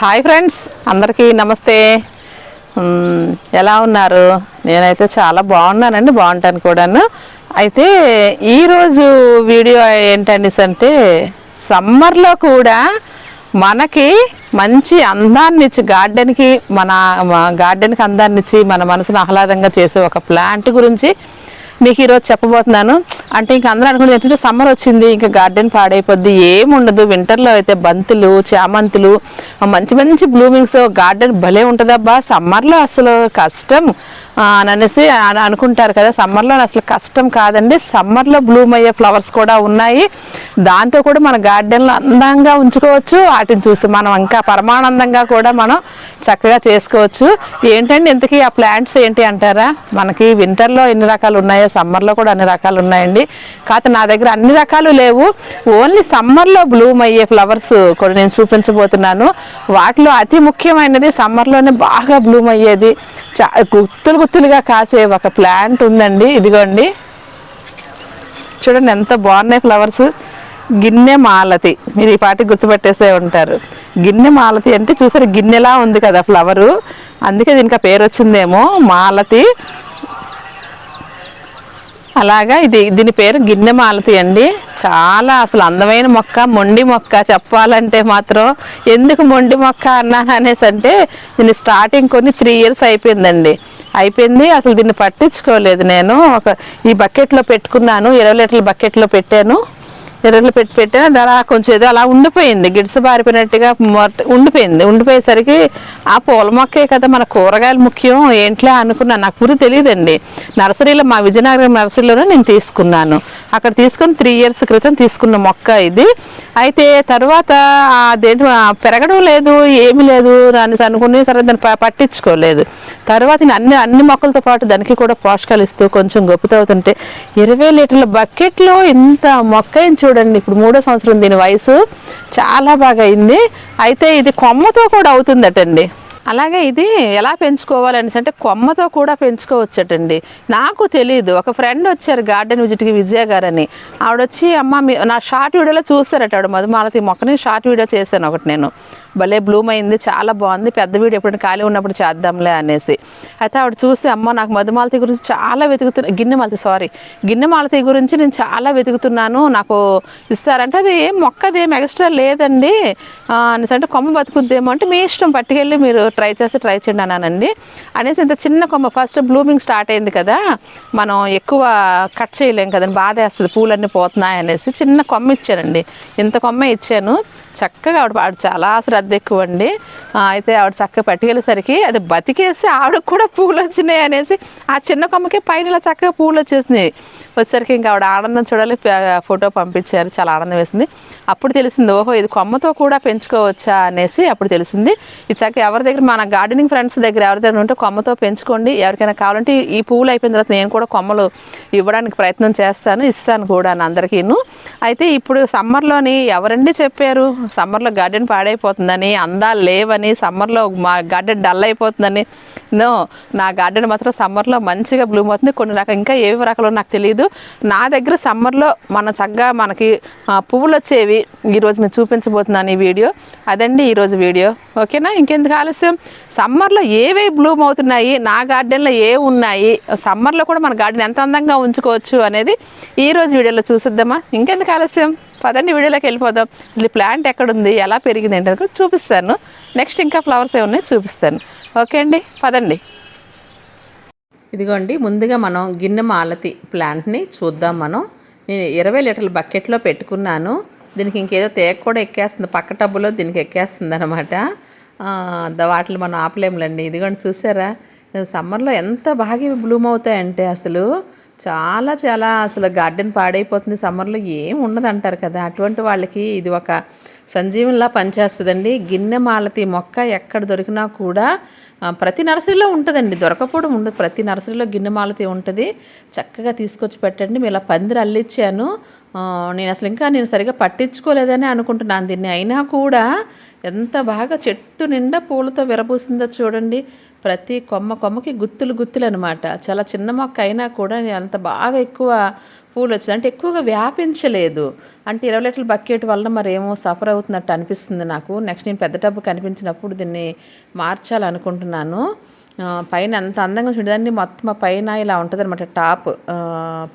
Hi friends అందరికీ నమస్తే. ఎలా ఉన్నారు? నేనైతే చాలా బాగున్నానండి బాగుంటాను కూడాను. అయితే ఈరోజు వీడియో ఏంటండి అంటే సమ్మర్లో కూడా మనకి మంచి అందాన్ని ఇచ్చి గార్డెన్కి మన గార్డెన్కి అందాన్ని ఇచ్చి మన మనసును ఆహ్లాదంగా చేసే ఒక ప్లాంట్ గురించి మీకు ఈరోజు చెప్పబోతున్నాను. అంటే ఇంక అందరూ అనుకునేది ఏంటంటే సమ్మర్ వచ్చింది ఇంకా గార్డెన్ పాడైపోద్ది ఏముండదు. వింటర్లో అయితే బంతులు చామంతులు మంచి మంచి బ్లూమింగ్స్ గార్డెన్ భలే ఉంటుందబ్బా. సమ్మర్లో అసలు కష్టం. అని అనేసి అనుకుంటారు కదా. సమ్మర్లో అసలు కష్టం కాదండి. సమ్మర్లో బ్లూమ్ అయ్యే ఫ్లవర్స్ కూడా ఉన్నాయి. దాంతో కూడా మన గార్డెన్లో అందంగా ఉంచుకోవచ్చు. వాటిని చూసి మనం ఇంకా పరమానందంగా కూడా మనం చక్కగా చేసుకోవచ్చు. ఏంటండి ఇంతకీ ఆ ప్లాంట్స్ ఏంటి అంటారా? మనకి వింటర్లో ఎన్ని రకాలు ఉన్నాయో సమ్మర్లో కూడా అన్ని రకాలు ఉన్నాయండి. కాకపోతే నా దగ్గర అన్ని రకాలు లేవు. ఓన్లీ సమ్మర్లో బ్లూమ్ అయ్యే ఫ్లవర్స్ కూడా నేను చూపించబోతున్నాను. వాటిలో అతి ముఖ్యమైనది సమ్మర్లోనే బాగా బ్లూమ్ అయ్యేది. చా గుత్తులు గుత్తులుగా కాసే ఒక ప్లాంట్ ఉందండి. ఇదిగోండి. చూడండి ఎంత బాగున్నాయి ఫ్లవర్స్. గిన్నె మాలతి. మీరు ఈ పాటికి గుర్తుపెట్టేసే ఉంటారు. గిన్నె మాలతి అంటే చూసారు గిన్నెలా ఉంది కదా ఫ్లవరు. అందుకే దీనికి ఆ పేరు వచ్చిందేమో మాలతి. అలాగా ఇది దీని పేరు గిన్నె మాలతి అండి. చాలా అసలు అందమైన మొక్క మొండి మొక్క చెప్పాలంటే మాత్రం. ఎందుకు మొండి మొక్క అన్నాను అనేసి అంటే దీన్ని స్టార్టింగ్ కొన్ని త్రీ ఇయర్స్ అయిపోయిందండి. అయిపోయింది. అసలు దీన్ని పట్టించుకోలేదు నేను. ఒక ఈ బకెట్లో పెట్టుకున్నాను. ఇరవై లీటర్ల బకెట్లో పెట్టాను. ఎర్రలు పెట్టి పెట్టాను అలా కొంచెం ఏదో అలా ఉండిపోయింది. గిడిస బారిపోయినట్టుగా ఉండిపోయింది. ఉండిపోయేసరికి ఆ పూల మొక్కే కదా మన కూరగాయలు ముఖ్యం ఏంట్లే అనుకున్నాను నాకు పూర్తి తెలియదండి. నర్సరీలో మా విజయనగరం నర్సరీలోనే నేను తీసుకున్నాను. అక్కడ తీసుకుని త్రీ ఇయర్స్ క్రితం తీసుకున్న మొక్క ఇది. అయితే తర్వాత అదేంటి పెరగడం లేదు ఏమీ లేదు అని అనుకుని తర్వాత దాన్ని పట్టించుకోలేదు. తర్వాత నేను అన్ని అన్ని మొక్కలతో పాటు దానికి కూడా పోషకాలు ఇస్తూ కొంచెం గొప్పతవుతుంటే ఇరవై లీటర్ల బకెట్లో ఇంత మొక్క అయింది చూడండి ఇప్పుడు మూడో సంవత్సరం దీని వయసు. చాలా బాగా అయింది. అయితే ఇది కొమ్మతో కూడా అవుతుందటండి. అలాగే ఇది ఎలా పెంచుకోవాలనేసి అంటే కొమ్మతో కూడా పెంచుకోవచ్చటండి. నాకు తెలియదు ఒక ఫ్రెండ్ వచ్చారు గార్డెన్ విజిట్కి విజయ గారని. ఆవిడొచ్చి అమ్మ మీ నా షార్ట్ వీడియోలో చూస్తారట ఆవిడ మధుమాలతి మొక్కని షార్ట్ వీడియో చేశాను ఒకటి నేను. భలే బ్లూమ్ అయింది చాలా బాగుంది పెద్ద వీడు ఎప్పుడైనా ఖాళీ ఉన్నప్పుడు చేద్దాంలే అనేసి. అయితే ఆవిడ చూసి అమ్మ నాకు మధుమాలతి గురించి చాలా వెతుకుతున్నా గిన్నె మాలతి సారీ గిన్నె మాలతి గురించి నేను చాలా వెతుకుతున్నాను నాకు ఇస్తారంటే అది ఏం మొక్క అది ఏం ఎక్స్ట్రా లేదండి అనేసి అంటే కొమ్మ బతుకుద్దేమో అంటే మీ ఇష్టం పట్టుకెళ్ళి మీరు ట్రై చేస్తే ట్రై చేయండి అన్నానండి. అనేసి ఇంత చిన్న కొమ్మ ఫస్ట్ బ్లూమింగ్ స్టార్ట్ అయింది కదా మనం ఎక్కువ కట్ చేయలేం కదండి బాధ వేస్తుంది పూలన్నీ పోతున్నాయి అనేసి చిన్న కొమ్మ ఇచ్చానండి. ఇంత కొమ్మ ఇచ్చాను చక్కగా ఆవిడ చాలా చాలా శ్రద్ధ ఎక్కువ అండి అయితే ఆవిడ చక్కగా పట్టుకెళ్ళేసరికి అది బతికేసి ఆవిడకు కూడా పూలు వచ్చినాయి అనేసి ఆ చిన్న కొమ్మకి పైన ఇలా చక్కగా పూలు వచ్చేసినాయి వచ్చేసరికి ఇంకా ఆవిడ ఆనందం చూడాలి ఫోటో పంపించారు చాలా ఆనందం వేసింది. అప్పుడు తెలిసింది ఓహో ఇది కొమ్మతో కూడా పెంచుకోవచ్చా అనేసి అప్పుడు తెలిసింది. ఇచ్చాక ఎవరి దగ్గర మన గార్డెనింగ్ ఫ్రెండ్స్ దగ్గర ఎవరి దగ్గర ఉంటే కొమ్మతో పెంచుకోండి ఎవరికైనా కావాలంటే ఈ పువ్వులు అయిపోయిన తర్వాత నేను కూడా కొమ్మలు ఇవ్వడానికి ప్రయత్నం చేస్తాను ఇస్తాను కూడా అందరికీను అయితే ఇప్పుడు సమ్మర్లోని ఎవరండి చెప్పారు సమ్మర్లో గార్డెన్ పాడైపోతుందని అందాలు లేవని సమ్మర్లో మా గార్డెన్ డల్ అయిపోతుందని. నో నా గార్డెన్ మాత్రం సమ్మర్లో మంచిగా బ్లూమ్ అవుతుంది కొన్ని రకాలు ఇంకా ఏవి రకాలు నాకు తెలియదు నా దగ్గర సమ్మర్లో మన చక్కగా మనకి పువ్వులు వచ్చేవి ఈరోజు మేము చూపించబోతున్నాను ఈ వీడియో. అదండి ఈరోజు వీడియో. ఓకేనా? ఇంకెందుకు ఆలస్యం? సమ్మర్లో ఏవే బ్లూమ్ అవుతున్నాయి నా గార్డెన్లో ఏ ఉన్నాయి సమ్మర్లో కూడా మన గార్డెన్ ఎంత అందంగా ఉంచుకోవచ్చు అనేది ఈ రోజు వీడియోలో చూసిద్దామా? ఇంకెందుకు ఆలస్యం? పదండి వీడియోలోకి వెళ్ళిపోదాం. అసలు ప్లాంట్ ఎక్కడుంది ఎలా పెరిగింది ఏంటో చూపిస్తాను. నెక్స్ట్ ఇంకా ఫ్లవర్స్ ఏమున్నాయి ఉన్నాయి చూపిస్తాను. ఓకే అండి? పదండి. ఇదిగోండి ముందుగా మనం గిన్నె మాలతి ప్లాంట్ని చూద్దాం మనం. నేను ఇరవై లీటర్ల బకెట్లో పెట్టుకున్నాను. దీనికి ఇంకేదో తేగ కూడా ఎక్కేస్తుంది పక్క టబ్బులో దీనికి ఎక్కేస్తుంది అనమాట వాటిని మనం ఆపలేములండి. ఇదిగోండి చూసారా? సమ్మర్లో ఎంత బాగా బ్లూమ్ అవుతాయంటే అసలు చాలా చాలా అసలు గార్డెన్ పాడైపోతుంది సమ్మర్లో. ఏం ఉండదు అంటారు కదా అటువంటి వాళ్ళకి ఇది ఒక సంజీవంలా పనిచేస్తుందండి. గిన్నె మాలతి మొక్క ఎక్కడ దొరికినా కూడా ప్రతి నర్సరీలో ఉంటుందండి. దొరకపోవడం ఉండదు. ప్రతి నర్సరీలో గిన్నె మాలతి ఉంటుంది. చక్కగా తీసుకొచ్చి పెట్టండి. మేము ఇలా పందిరి అల్లిచ్చాను. నేను అసలు ఇంకా నేను సరిగా పట్టించుకోలేదని అనుకుంటున్నాను. దీన్ని అయినా కూడా ఎంత బాగా చెట్టు నిండా పూలతో విరబూసిందో చూడండి. ప్రతి కొమ్మ కొమ్మకి గుత్తులు గుత్తులు అనమాట చాలా చిన్న మొక్క అయినా కూడా అంత బాగా ఎక్కువ పూలు వచ్చింది అంటే ఎక్కువగా వ్యాపించలేదు. అంటే ఇరవై లీటర్ల బకెట్ వల్ల మరి ఏమో సఫర్ అవుతున్నట్టు అనిపిస్తుంది నాకు. నెక్స్ట్ నేను పెద్ద టబ్బు కనిపించినప్పుడు దీన్ని మార్చాలనుకుంటున్నాను. పైన ఎంత అందంగా చూడదండి మొత్తం పైన ఇలా ఉంటుంది అనమాట టాప్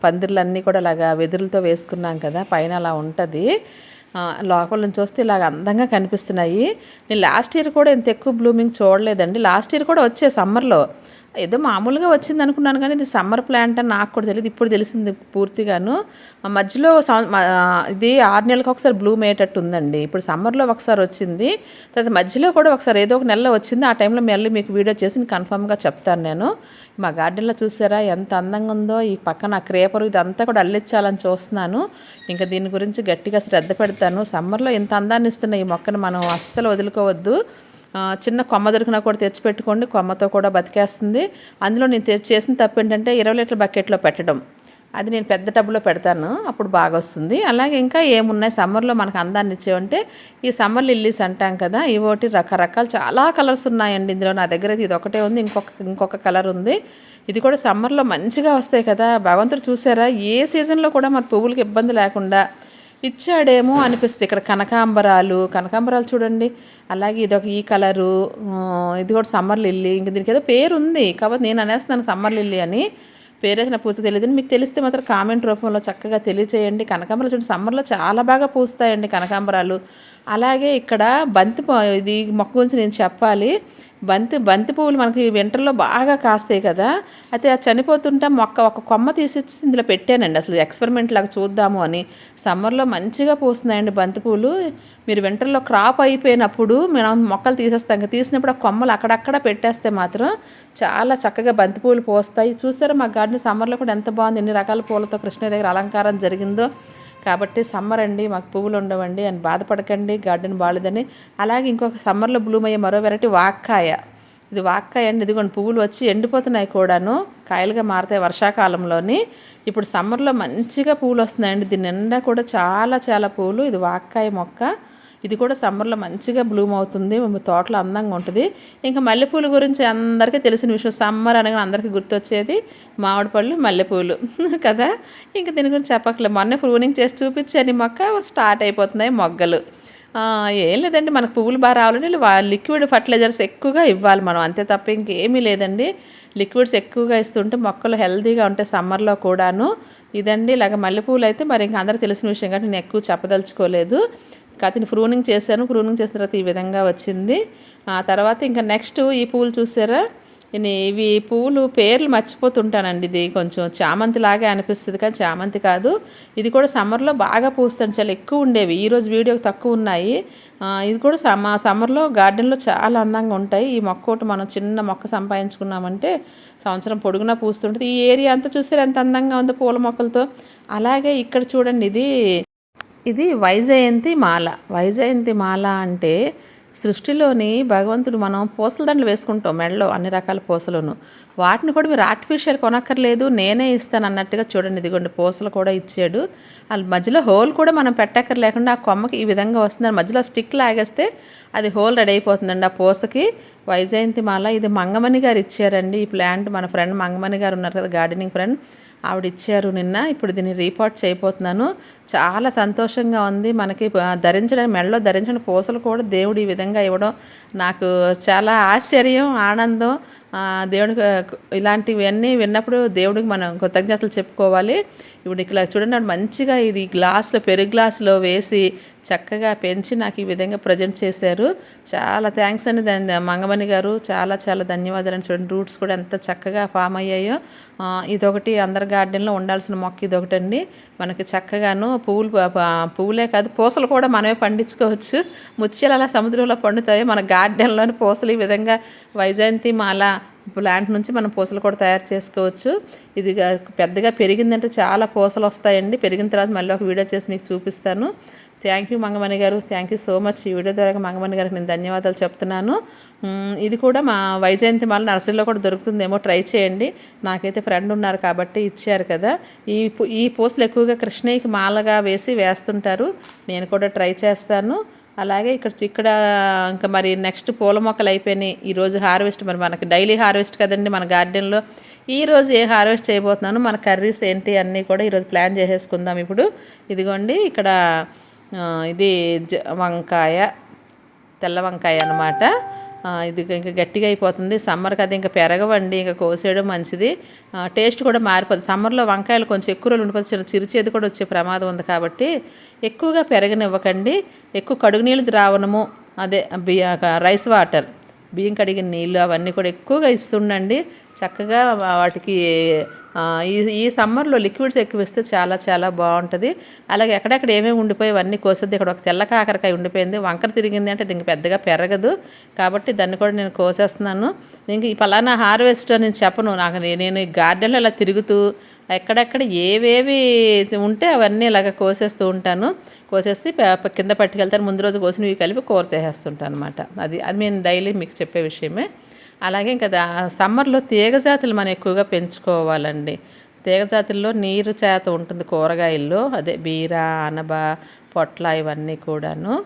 పందిర్లన్నీ కూడా అలాగా వెదురులతో వేసుకున్నాం కదా పైన అలా ఉంటుంది. లోపల నుంచి వస్తే ఇలాగ అందంగా కనిపిస్తున్నాయి. నేను లాస్ట్ ఇయర్ కూడా ఇంత ఎక్కువ బ్లూమింగ్ చూడలేదండి. లాస్ట్ ఇయర్ కూడా వచ్చే సమ్మర్లో. ఏదో మామూలుగా వచ్చింది అనుకున్నాను కానీ ఇది సమ్మర్ ప్లాంట్ అని నాకు కూడా తెలియదు. ఇప్పుడు తెలిసింది పూర్తిగాను. మధ్యలో ఇది ఆరు నెలలకు ఒకసారి బ్లూమ్ అయ్యేటట్టు ఉందండి. ఇప్పుడు సమ్మర్లో ఒకసారి వచ్చింది. తర్వాత మధ్యలో కూడా ఒకసారి ఏదో ఒక నెలలో వచ్చింది. ఆ టైంలో మళ్ళీ మీకు వీడియో చేసి కన్ఫామ్గా చెప్తాను నేను. మా గార్డెన్లో చూసారా ఎంత అందంగా ఉందో. ఈ పక్కన క్రేపర్ ఇదంతా కూడా అల్లించాలని చూస్తున్నాను. ఇంకా దీని గురించి గట్టిగా శ్రద్ధ పెడతాను. సమ్మర్లో ఇంత అందాన్ని ఇస్తున్న ఈ మొక్కను మనం అస్సలు వదులుకోవద్దు. చిన్న కొమ్మ దొరికినా కూడా తెచ్చి పెట్టుకోండి కొమ్మతో కూడా బతికేస్తుంది. అందులో నేను తెచ్చి చేసిన తప్పు ఏంటంటే ఇరవై లీటర్ బకెట్లో పెట్టడం. అది నేను పెద్ద టబ్లో పెడతాను అప్పుడు బాగా వస్తుంది. అలాగే ఇంకా ఏమున్నాయి? సమ్మర్లో మనకు అందాన్ని ఇచ్చేవంటే ఈ సమ్మర్ లిల్లీస్ అంటాం కదా ఇవోటి రకరకాల చాలా కలర్స్ ఉన్నాయండి ఇందులో. నా దగ్గర ఇది ఒకటే ఉంది ఇంకొక ఇంకొక కలర్ ఉంది. ఇది కూడా సమ్మర్లో మంచిగా వస్తాయి కదా. భగవంతుడు చూసారా? ఏ సీజన్లో కూడా మన పువ్వులకి ఇబ్బంది లేకుండా ఇచ్చాడేమో అనిపిస్తుంది. ఇక్కడ కనకాంబరాలు కనకాంబరాలు చూడండి. అలాగే ఇదొక ఈ కలరు ఇది కూడా సమ్మర్ లిల్లీ. ఇంక దీనికి ఏదో పేరు ఉంది కాబట్టి నేను అనేస్తున్నాను సమ్మర్ లిల్లీ అని. పేరైతే నాకు పూర్తి తెలియదు మీకు తెలిస్తే మాత్రం కామెంట్ రూపంలో చక్కగా తెలియచేయండి. కనకాంబరాలు చూడండి. సమ్మర్లో చాలా బాగా పూస్తాయండి కనకాంబరాలు. అలాగే ఇక్కడ బంతి ఇది మొక్క గురించి నేను చెప్పాలి. బంతి బంతి పువ్వులు మనకి వింటర్లో బాగా కాస్తాయి కదా. అయితే అది చనిపోతుంటే మొక్క ఒక కొమ్మ తీసి ఇందులో పెట్టానండి. అసలు ఎక్స్పెరిమెంట్ లాగా చూద్దాము అని. సమ్మర్లో మంచిగా పూస్తున్నాయండి బంతి పువ్వులు. మీరు వింటర్లో క్రాప్ అయిపోయినప్పుడు మనం మొక్కలు తీసేస్తాం తీసినప్పుడు ఆ కొమ్మలు అక్కడక్కడ పెట్టేస్తే మాత్రం చాలా చక్కగా బంతి పువ్వులు పోస్తాయి. చూస్తారా మా గార్డెన్ సమ్మర్లో కూడా ఎంత బాగుంది. ఎన్ని రకాల పూలతో కృష్ణ దగ్గర అలంకారం జరిగిందో. కాబట్టి సమ్మర్ అండి మాకు పువ్వులు ఉండవండి అని బాధపడకండి గార్డెన్ బాగాలేదని అలాగే ఇంకొక సమ్మర్లో బ్లూమ్ అయ్యే మరో వెరైటీ వాక్కాయ. ఇది వాక్కాయ అండి ఇదిగోండి పువ్వులు వచ్చి ఎండిపోతున్నాయి కూడాను కాయలుగా మారుతాయి వర్షాకాలంలోని. ఇప్పుడు సమ్మర్లో మంచిగా పువ్వులు వస్తున్నాయండి దీని నిండా కూడా చాలా చాలా పువ్వులు. ఇది వాక్కాయ మొక్క. ఇది కూడా సమ్మర్లో మంచిగా బ్లూమ్ అవుతుంది తోటలో అందంగా ఉంటుంది. ఇంకా మల్లెపూల గురించి అందరికీ తెలిసిన విషయం సమ్మర్ అనగా అందరికీ గుర్తొచ్చేది మామిడి పళ్ళు మల్లెపూలు కదా? ఇంకా దీని గురించి చెప్పక్కలేదు మొన్న ప్రూనింగ్ చేసి చూపించాను మొక్క స్టార్ట్ అయిపోతున్నాయి మొగ్గలు. ఏం లేదండి మనకు పువ్వులు బాగా రావాలంటే లిక్విడ్ ఫర్టిలైజర్స్ ఎక్కువగా ఇవ్వాలి మనం అంతే తప్ప ఇంకేమీ లేదండి. లిక్విడ్స్ ఎక్కువగా ఇస్తుంటే మొక్కలు హెల్తీగా ఉంటాయి సమ్మర్లో కూడాను. ఇదండి ఇలాగ మల్లెపూలు అయితే మరి ఇంకా అందరికీ తెలిసిన విషయం కాబట్టి నేను ఎక్కువ చెప్పదలుచుకోలేదు. కాకపోతే ప్రూనింగ్ చేశాను. ప్రూనింగ్ చేసిన తర్వాత ఈ విధంగా వచ్చింది. ఆ తర్వాత ఇంకా నెక్స్ట్ ఈ పూలు చూసారా? ఇవి పువ్వులు పేర్లు మర్చిపోతుంటానండి ఇది. కొంచెం చామంతి లాగే అనిపిస్తుంది కానీ చామంతి కాదు. ఇది కూడా సమ్మర్లో బాగా పూస్తాను. చాలా ఎక్కువ ఉండేవి. ఈరోజు వీడియోకి తక్కువ ఉన్నాయి. ఇది కూడా సమ్మ సమ్మర్లో గార్డెన్లో చాలా అందంగా ఉంటాయి. ఈ మొక్క ఒకటి మనం చిన్న మొక్క సంపాదించుకున్నామంటే సంవత్సరం పొడుగునా పూస్తుంటుంది. ఈ ఏరియా అంతా చూస్తే ఎంత అందంగా ఉందో పూల మొక్కలతో. అలాగే ఇక్కడ చూడండి ఇది ఇది వైజయంతి మాల. వైజయంతి మాల అంటే సృష్టిలోని భగవంతుడు మనం పూసల దండలు వేసుకుంటాం మెడలో అన్ని రకాల పూసలను. వాటిని కూడా మీరు ఆర్టిఫిషియల్ కొనక్కర్లేదు నేనే ఇస్తాను అన్నట్టుగా చూడండి. ఇదిగోండి పూసలు కూడా ఇచ్చాడు. వాళ్ళ మధ్యలో హోల్ కూడా మనం పెట్టక్కర్ లేకుండా ఆ కొమ్మకి ఈ విధంగా వస్తుంది. మధ్యలో స్టిక్ లాగేస్తే అది హోల్ రెడీ అయిపోతుందండి ఆ పూసకి. వైజయంతి మాల ఇది మంగమణి గారు ఇచ్చారండి. ఈ ప్లాంట్ మన ఫ్రెండ్ మంగమణి గారు ఉన్నారు కదా గార్డెనింగ్ ఫ్రెండ్. ఆవిడ ఇచ్చారు నిన్న. ఇప్పుడు దీన్ని రీపోర్ట్ చేయబోతున్నాను. చాలా సంతోషంగా ఉంది. మనకి ధరించడం మెడలో ధరించిన పూసలు కూడా దేవుడు ఈ విధంగా ఇవ్వడం నాకు చాలా ఆశ్చర్యం ఆనందం. ఆ, దేవుడికి ఇలాంటివన్నీ విన్నప్పుడు దేవుడికి మనం కృతజ్ఞతలు చెప్పుకోవాలి. ఇప్పుడు ఇక్కడ చూడండి మంచిగా ఇది గ్లాస్లో పెరుగు గ్లాసులో వేసి చక్కగా పెంచి నాకు ఈ విధంగా ప్రజెంట్ చేశారు. చాలా థ్యాంక్స్ అండి. దాని మంగమణి గారు చాలా చాలా ధన్యవాదాలు. అండి చూడండి రూట్స్ కూడా ఎంత చక్కగా ఫామ్ అయ్యాయో. ఇదొకటి అందరి గార్డెన్లో ఉండాల్సిన మొక్క ఇదొకటండి. మనకి చక్కగాను పువ్వులు పువ్వులే కాదు పూసలు కూడా మనమే పండించుకోవచ్చు. ముత్యాలు అలా సముద్రంలో పండుతాయి మన గార్డెన్లోని పూసలు. ఈ విధంగా వైజయంతి మాల ప్లాంట్ నుంచి మనం పూసలు కూడా తయారు చేసుకోవచ్చు. ఇది పెద్దగా పెరిగిందంటే చాలా పూసలు వస్తాయండి. పెరిగిన తర్వాత మళ్ళీ ఒక వీడియో చేసి మీకు చూపిస్తాను. Thank you Mangamani garu. Thank you so much. ఈ వీడియో ద్వారా మంగమణి గారికి నేను ధన్యవాదాలు చెప్తున్నాను. ఇది కూడా మా వైజయంతి మాల నర్సరీలో కూడా దొరుకుతుందేమో ట్రై చేయండి. నాకైతే ఫ్రెండ్ ఉన్నారు కాబట్టి ఇచ్చారు కదా. ఈ ఈ పూసలు ఎక్కువగా కృష్ణయ్యకి మాలగా వేసి వేస్తుంటారు. నేను కూడా ట్రై చేస్తాను. అలాగే ఇక్కడ ఇక్కడ ఇంకా మరి నెక్స్ట్ పూల మొక్కలు అయిపోయినాయి. ఈరోజు హార్వెస్ట్ మరి మనకి డైలీ హార్వెస్ట్ కదండి మన గార్డెన్లో. ఈరోజు ఏ హార్వెస్ట్ చేయబోతున్నాను? మన కర్రీస్ ఏంటి అన్నీ కూడా ఈరోజు ప్లాన్ చేసేసుకుందాం ఇప్పుడు. ఇదిగోండి ఇక్కడ ఇది జ వంకాయ తెల్ల వంకాయ అనమాట ఇది ఇంకా గట్టిగా అయిపోతుంది. సమ్మర్కి అది ఇంకా పెరగవండి ఇంకా కోసేయడం మంచిది. టేస్ట్ కూడా మారిపోతుంది సమ్మర్లో వంకాయలు కొంచెం ఎక్కువ రోజులు ఉండిపోతే చిన్న చిరుచేది కూడా వచ్చే ప్రమాదం ఉంది కాబట్టి ఎక్కువగా పెరగనివ్వకండి. ఎక్కువ కడుగు నీళ్ళు ద్రావణము అదే బియ్య రైస్ వాటర్ బియ్యం కడిగిన నీళ్ళు అవన్నీ కూడా ఎక్కువగా ఇస్తుండండి. చక్కగా వాటికి ఈ ఈ సమ్మర్లో లిక్విడ్స్ ఎక్కువ ఇస్తే చాలా చాలా బాగుంటుంది. అలాగే ఎక్కడెక్కడ ఏమేమి ఉండిపోయి అవన్నీ కోసేది ఇక్కడ ఒక తెల్ల కాకరకాయ ఉండిపోయింది. వంకర తిరిగింది అంటే దీనికి పెద్దగా పెరగదు. కాబట్టి దాన్ని కూడా నేను కోసేస్తున్నాను. ఇంక ఈ పలానా హార్వెస్ట్ అని చెప్పను. నాకు నేను ఈ గార్డెన్లో ఇలా తిరుగుతూ ఎక్కడెక్కడ ఏవేవి ఉంటే అవన్నీ ఇలాగ కోసేస్తూ ఉంటాను. కోసేసి కింద పట్టుకెళ్తాను. ముందు రోజు కోసినవి కలిపి కూర చేసేస్తుంటాను అనమాట అది అది నేను డైలీ మీకు చెప్పే విషయమే. అలాగే ఇంకా సమ్మర్లో తీగ జాతులు మనం ఎక్కువగా పెంచుకోవాలండి. తీగ జాతుల్లో నీరు చేత ఉంటుంది కూరగాయల్లో అదే బీర అనబ పొట్ల ఇవన్నీ కూడాను.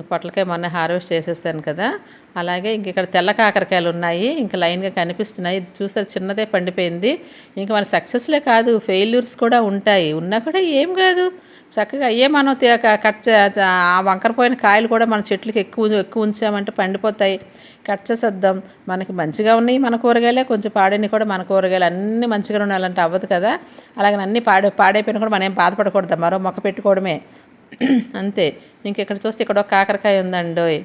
పొట్లకాయ మొన్న హార్వెస్ట్ చేసేసాను కదా. అలాగే ఇంక ఇక్కడ తెల్ల కాకరకాయలు ఉన్నాయి. ఇంకా లైన్గా కనిపిస్తున్నాయి. ఇది చూస్తే చిన్నదే పండిపోయింది. ఇంకా మన సక్సెస్లే కాదు ఫెయిల్యూర్స్ కూడా ఉంటాయి. ఉన్నా కూడా ఏం కాదు. చక్కగా అయ్యే మనం కట్ చే- ఆ వంకరపోయిన కాయలు కూడా మన చెట్లకి ఎక్కువ ఎక్కువ ఉంచామంటే పండిపోతాయి. కట్ చేసేద్దాం. మనకి మంచిగా ఉన్నాయి మన కూరగాయలే. కొంచెం పాడైనవి కూడా మన కూరగాయలు అన్నీ మంచిగా ఉండాలంటే అవ్వదు కదా. అలాగే అన్నీ పాడే పాడైపోయినా కూడా మనం ఏం బాధపడకూడదు. మరో మొక్క పెట్టుకోవడమే. అంతే. ఇంకెక్కడ చూస్తే ఇక్కడ ఒక కాకరకాయ ఉందండోయ్.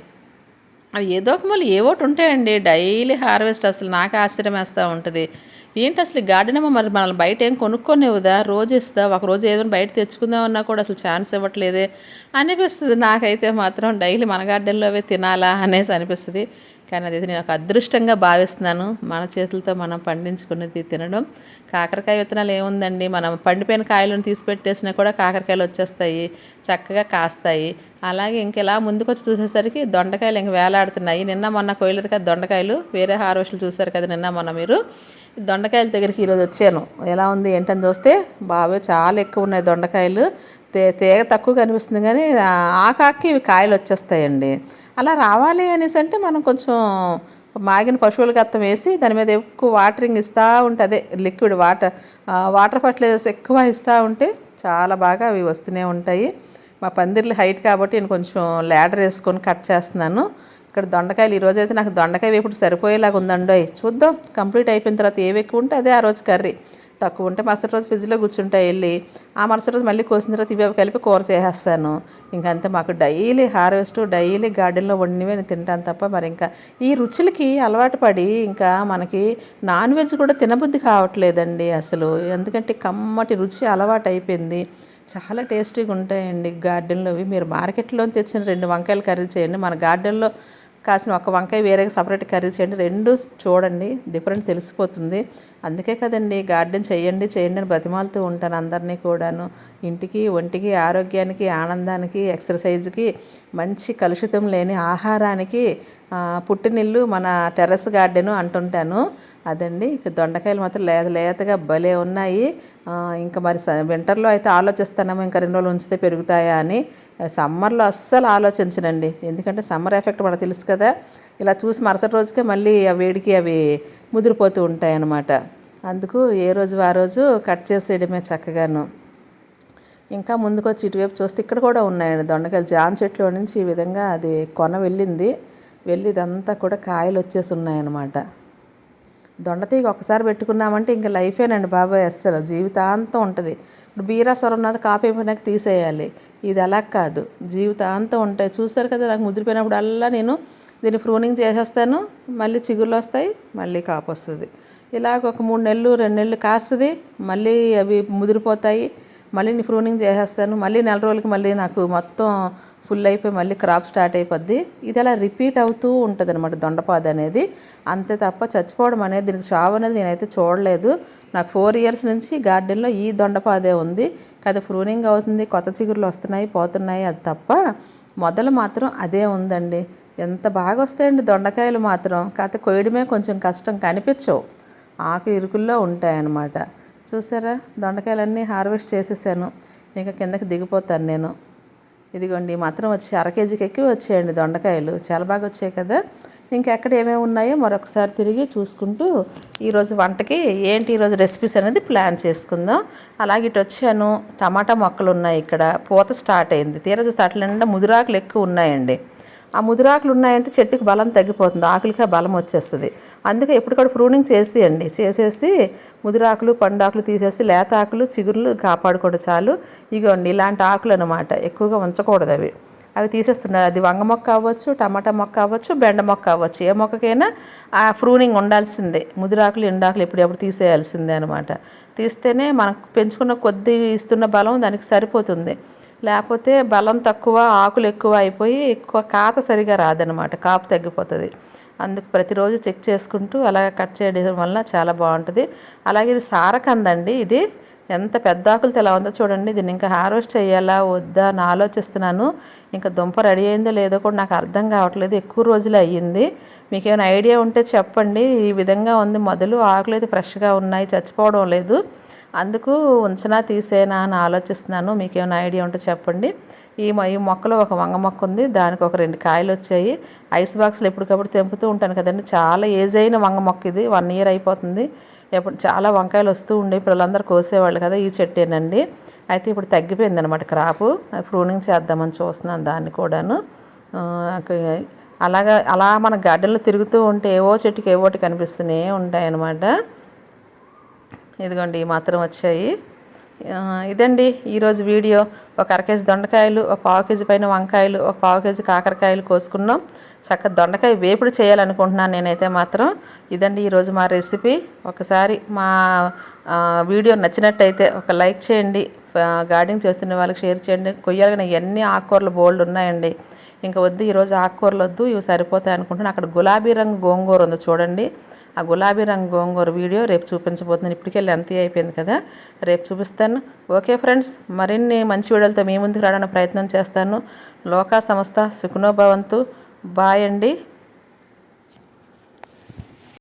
అది ఏదో ఒక మళ్ళీ ఏవోటి ఉంటాయండి. డైలీ హార్వెస్ట్ అసలు నాకు ఆశ్చర్యం వేస్తూ ఉంటుంది. ఏంటి అసలు ఈ గార్డెన్ ఏమో మరి మనల్ని బయట ఏం కొనుక్కొనివ్వదా? రోజు ఇస్తా ఒక రోజు ఏదైనా బయట తెచ్చుకుందామన్నా కూడా అసలు ఛాన్స్ ఇవ్వట్లేదే. అనిపిస్తుంది నాకైతే మాత్రం డైలీ మన గార్డెన్లో తినాలా అనేసి అనిపిస్తుంది. కానీ అది నేను ఒక అదృష్టంగా భావిస్తున్నాను. మన చేతులతో మనం పండించుకున్నది తినడం. కాకరకాయ విత్తనాలు ఏముందండి? మనం పండిపోయిన కాయలను తీసి పెట్టేసినా కూడా కాకరకాయలు వచ్చేస్తాయి చక్కగా కాస్తాయి. అలాగే ఇంకెలా ముందుకు వచ్చి చూసేసరికి దొండకాయలు ఇంక వేలాడుతున్నాయి. నిన్న మొన్న కోయలేదు కదా దొండకాయలు. వేరే హార్వెస్ట్లు చూసారు కదా నిన్న మొన్న మీరు. దొండకాయల దగ్గరికి ఈరోజు వచ్చాను. ఎలా ఉంది? ఏంటని చూస్తే బాబే చాలా ఎక్కువ ఉన్నాయి దొండకాయలు. తే తేగ తక్కువ కనిపిస్తుంది కానీ ఆకాకి ఇవి కాయలు వచ్చేస్తాయండి. అలా రావాలి అనేసి అంటే మనం కొంచెం మాగిన పశువుల గత్తం వేసి దాని మీద ఎక్కువ వాటరింగ్ ఇస్తూ ఉంటే అదే లిక్విడ్ వాటర్ వాటర్ ఫర్టిలైజర్స్ ఎక్కువ ఇస్తూ ఉంటే చాలా బాగా అవి వస్తూనే ఉంటాయి. మా పందిర్లు హైట్ కాబట్టి నేను కొంచెం ల్యాడర్ వేసుకొని కట్ చేస్తున్నాను. ఇక్కడ దొండకాయలు ఈరోజు అయితే నాకు దొండకాయ వేపుడు సరిపోయేలాగా ఉందండోయ్. చూద్దాం కంప్లీట్ అయిపోయిన తర్వాత ఏవి ఎక్కువ ఉంటే అదే ఆ రోజు కర్రీ. తక్కువ ఉంటే మరుసటి రోజు ఫ్రిడ్జ్లో కూర్చుంటాయి వెళ్ళి ఆ మరుసటి రోజు మళ్ళీ కోసిన తర్వాత ఇవి కలిపి కూర చేసేస్తాను. ఇంకంతే మాకు డైలీ హార్వెస్ట్ డైలీ గార్డెన్లో వండినవి తింటాను తప్ప మరి ఇంకా ఈ రుచులకి అలవాటు పడి ఇంకా మనకి నాన్ వెజ్ కూడా తినబుద్ధి కావట్లేదండి అసలు. ఎందుకంటే కమ్మటి రుచి అలవాటు అయిపోయింది. చాలా టేస్టీగా ఉంటాయండి గార్డెన్లోవి మీరు మార్కెట్లో తెచ్చిన రెండు వంకాయలు కర్రీ చేయండి. మన గార్డెన్లో కాసిన ఒక వంకాయ వేరేగా సపరేట్ కర్రీ చేయండి. రెండు చూడండి డిఫరెంట్ తెలిసిపోతుంది. అందుకే కదండి గార్డెన్ చేయండి చేయండి అని బ్రతిమాలుతూ ఉంటాను అందరినీ కూడాను. ఇంటికి ఒంటికి ఆరోగ్యానికి ఆనందానికి ఎక్సర్సైజ్కి మంచి కలుషితం లేని ఆహారానికి పుట్టినిల్లు మన టెర్రస్ గార్డెను అంటుంటాను. అదండి ఇక దొండకాయలు మాత్రం లేత లేతగా భలే ఉన్నాయి. ఇంకా మరి స- వింటర్లో అయితే ఆలోచిస్తానేమో ఇంకా రెండు రోజులు ఉంచితే పెరుగుతాయా అని. సమ్మర్లో అస్సలు ఆలోచించనండి. ఎందుకంటే సమ్మర్ ఎఫెక్ట్ మనకు తెలుసు కదా. ఇలా చూసి మరుసటి రోజుకే మళ్ళీ ఆ వేడికి అవి ముదిరిపోతూ ఉంటాయి అన్నమాట అందుకు ఏ రోజు ఆ రోజు కట్ చేసేయడమే చక్కగాను. ఇంకా ముందుకు వచ్చి ఇటువైపు చూస్తే ఇక్కడ కూడా ఉన్నాయండి దొండకాయలు. జాన్ చెట్లో నుంచి ఈ విధంగా అది కొన వెళ్ళింది. వెళ్ళి ఇదంతా కూడా కాయలు వచ్చేసి ఉన్నాయన్నమాట. దొండతీగ ఒకసారి పెట్టుకున్నామంటే ఇంకా లైఫేనండి బాబాయ్ అస్సలు. జీవితాంతం ఉంటుంది. ఇప్పుడు బీరాస్వరం ఉన్నది కాపీ అయిపోయినాక తీసేయాలి. ఇది అలా కాదు. జీవితాంతం ఉంటాయి. చూసారు కదా నాకు ముదిరిపోయినప్పుడు అల్లా నేను దీన్ని ప్రూనింగ్ చేసేస్తాను మళ్ళీ చిగుళ్ళు వస్తాయి మళ్ళీ కాపు వస్తుంది. ఇలాగ ఒక మూడు నెలలు రెండు నెలలు కాస్తుంది మళ్ళీ అవి ముదిరిపోతాయి మళ్ళీ నేను ప్రూనింగ్ చేసేస్తాను మళ్ళీ నెల రోజులకి మళ్ళీ నాకు మొత్తం ఫుల్ అయిపోయి మళ్ళీ క్రాప్ స్టార్ట్ అయిపోద్ది. ఇది అలా రిపీట్ అవుతూ ఉంటుంది అనమాట దొండపాద అనేది. అంతే తప్ప చచ్చిపోవడం అనేది దీనికి చావు అనేది నేనైతే చూడలేదు. నాకు ఫోర్ ఇయర్స్ నుంచి గార్డెన్లో ఈ దొండపాదే ఉంది. కదా ప్రూనింగ్ అవుతుంది కొత్త చిగురులు వస్తున్నాయి పోతున్నాయి అది తప్ప మొదలు మాత్రం అదే ఉందండి. ఎంత బాగా వస్తాయండి దొండకాయలు మాత్రం. కాకపోతే కొయ్యడమే కొంచెం కష్టం. కనిపించవు. ఆకు ఇరుకుల్లో ఉంటాయన్నమాట. చూసారా? దొండకాయలన్నీ హార్వెస్ట్ చేసేసాను. ఇంకా కిందకి దిగిపోతాను నేను. ఇదిగోండి మాత్రం వచ్చి అర కేజీకి ఎక్కి వచ్చేయండి దొండకాయలు. చాలా బాగా వచ్చాయి కదా. ఇంకెక్కడ ఏమేమి ఉన్నాయో మరొకసారి తిరిగి చూసుకుంటూ ఈరోజు వంటకి ఏంటి ఈరోజు రెసిపీస్ అనేది ప్లాన్ చేసుకుందాం. అలాగే ఇటు వచ్చాను. టమాటా మొక్కలు ఉన్నాయి ఇక్కడ. పూత స్టార్ట్ అయింది. తీరజు స్టార్ట్ నిండా ముదురాకులు ఎక్కువ ఉన్నాయండి. ఆ ముదురాకులు ఉన్నాయంటే చెట్టుకి బలం తగ్గిపోతుంది ఆకులకే బలం వచ్చేస్తుంది. అందుకే ఎప్పటికప్పుడు ప్రూనింగ్ చేసేయండి. చేసేసి ముదిరాకులు పండాకులు తీసేసి లేత ఆకులు చిగుర్లు కాపాడుకోవడం చాలు. ఇగోండి ఇలాంటి ఆకులు అనమాట ఎక్కువగా ఉంచకూడదు అవి. అవి తీసేస్తున్నారు. అది వంగ మొక్క అవ్వచ్చు టమాటా మొక్క అవ్వచ్చు బెండ మొక్క అవ్వచ్చు. ఏ మొక్కకైనా ఆ ఫ్రూనింగ్ ఉండాల్సిందే. ముదిరాకులు ఎండాకులు ఎప్పుడెప్పుడు తీసేయాల్సిందే అనమాట తీస్తేనే మనకు పెంచుకున్న కొద్ది ఇస్తున్న బలం దానికి సరిపోతుంది. లేకపోతే బలం తక్కువ ఆకులు ఎక్కువ అయిపోయి ఎక్కువ కాత సరిగా రాదనమాట కాపు తగ్గిపోతుంది. అందుకు ప్రతిరోజు చెక్ చేసుకుంటూ అలా కట్ చేయడం వల్ల చాలా బాగుంటుంది. అలాగే ఇది సారకందండి. ఇది ఎంత పెద్ద ఆకులతో ఎలా ఉందో చూడండి. దీన్ని ఇంకా హార్వెస్ట్ చేయాలా వద్దా అని ఆలోచిస్తున్నాను. ఇంకా దుంప రెడీ అయిందో లేదో కూడా నాకు అర్థం కావట్లేదు. ఎక్కువ రోజులు అయ్యింది. మీకు ఏమైనా ఐడియా ఉంటే చెప్పండి. ఈ విధంగా ఉంది. మొదలు ఆకులు అయితే ఫ్రెష్గా ఉన్నాయి. చచ్చిపోవడం లేదు. అందుకు ఉంచనా తీసేనా అని ఆలోచిస్తున్నాను. మీకు ఏమైనా ఐడియా ఉంటే చెప్పండి. ఈ ఈ మొక్కలో ఒక వంగ మొక్క ఉంది. దానికి ఒక రెండు కాయలు వచ్చాయి. ఐస్ బాక్స్లో ఎప్పటికప్పుడు తెంపుతూ ఉంటాను కదండి. చాలా ఏజ్ అయిన వంగ మొక్క ఇది. వన్ ఇయర్ అయిపోతుంది. ఎప్పుడు చాలా వంకాయలు వస్తూ ఉండే పిల్లలందరూ కోసేవాళ్ళు కదా ఈ చెట్టేనండి. అయితే ఇప్పుడు తగ్గిపోయింది అనమాట క్రాపు. ప్రూనింగ్ చేద్దామని చూస్తున్నాను దాన్ని కూడాను. అలాగా అలా మన గార్డెన్లో తిరుగుతూ ఉంటే ఏవో చెట్టుకి ఏవోటి కనిపిస్తూనే ఉంటాయి అన్నమాట ఇదిగోండి ఈ మాత్రం వచ్చాయి. ఇదండి ఈరోజు వీడియో. ఒక అర కేజీ దొండకాయలు ఒక పావు కేజీ పైన వంకాయలు ఒక పావు కేజీ కాకరకాయలు కోసుకున్నాం. చక్కగా దొండకాయ వేపుడు చేయాలనుకుంటున్నాను నేనైతే మాత్రం. ఇదండి ఈరోజు మా రెసిపీ. ఒకసారి మా వీడియో నచ్చినట్టయితే ఒక లైక్ చేయండి గార్డెనింగ్ చేస్తున్న వాళ్ళకి షేర్ చేయండి. కొయ్యాలని ఎన్ని ఆకుకూరలు బోల్డ్ ఉన్నాయండి. ఇంకా వద్దు ఈరోజు ఆకుకూరలు వద్దు ఇవి సరిపోతాయి అనుకుంటున్నాను. అక్కడ గులాబీ రంగు గోంగూర ఉంది చూడండి. ఆ గులాబీ రంగు గోంగూర వీడియో రేపు చూపించబోతున్నాను. ఇప్పటికెళ్ళి ఎంత అయిపోయింది కదా. రేపు చూపిస్తాను. ఓకే ఫ్రెండ్స్ మరిన్ని మంచి వీడియోలతో మీ ముందుకు రావడానికి ప్రయత్నం చేస్తాను. లోకా సంస్థ సుఖనోభవంతు బాయ్ అండి.